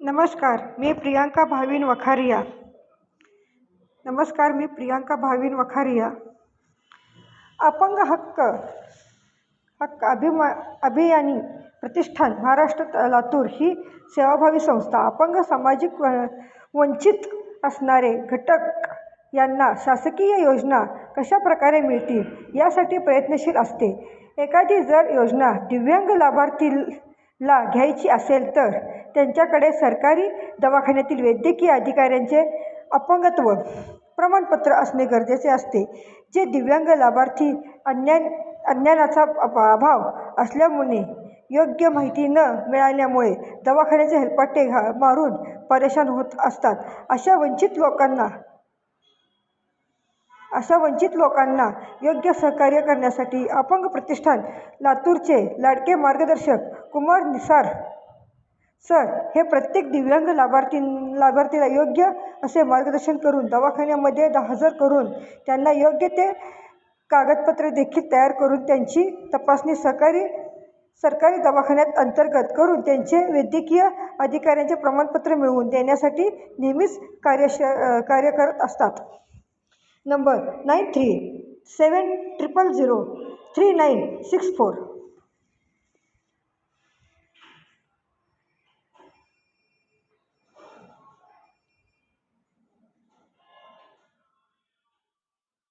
नमस्कार मी प्रियांका भाविन वखारिया. नमस्कार मी प्रियांका भाविन वखारिया. अपंग हक्क हक्क अभिमा अभियानी प्रतिष्ठान महाराष्ट्र लातूर ही सेवाभावी संस्था. अपंग सामाजिक व वंचित असणारे घटक यांना शासकीय योजना कशा प्रकारे मिळतील यासाठी प्रयत्नशील असते. एखादी जर योजना दिव्यांग लाभार्थी ला घ्यायची असेल तर त्यांच्याकडे सरकारी दवाखान्यातील वैद्यकीय अधिकाऱ्यांचे अपंगत्व प्रमाणपत्र असणे गरजेचे असते जे दिव्यांग लाभार्थी अज्ञान अज्ञानाचा अभाव असल्यामुळे योग्य माहिती न मिळाल्यामुळे दवाखान्याचे हेलपाटे घा मारून परेशान होत असतात. अशा वंचित लोकांना अशा वंचित लोकांना योग्य सहकार्य करण्यासाठी अपंग प्रतिष्ठान लातूरचे लाडके मार्गदर्शक कुमार निसार सर हे प्रत्येक दिव्यांग लाभार्थी लाभार्थीला योग्य असे मार्गदर्शन करून दवाखान्यामध्ये हजर करून त्यांना योग्य ते कागदपत्रे देखील तयार करून त्यांची तपासणी सरकारी सरकारी दवाखान्यात अंतर्गत करून त्यांचे वैद्यकीय अधिकाऱ्यांचे प्रमाणपत्र मिळवून देण्यासाठी नेहमीच कार्यश कार्य करत असतात. Number nine three seven triple zero three nine six four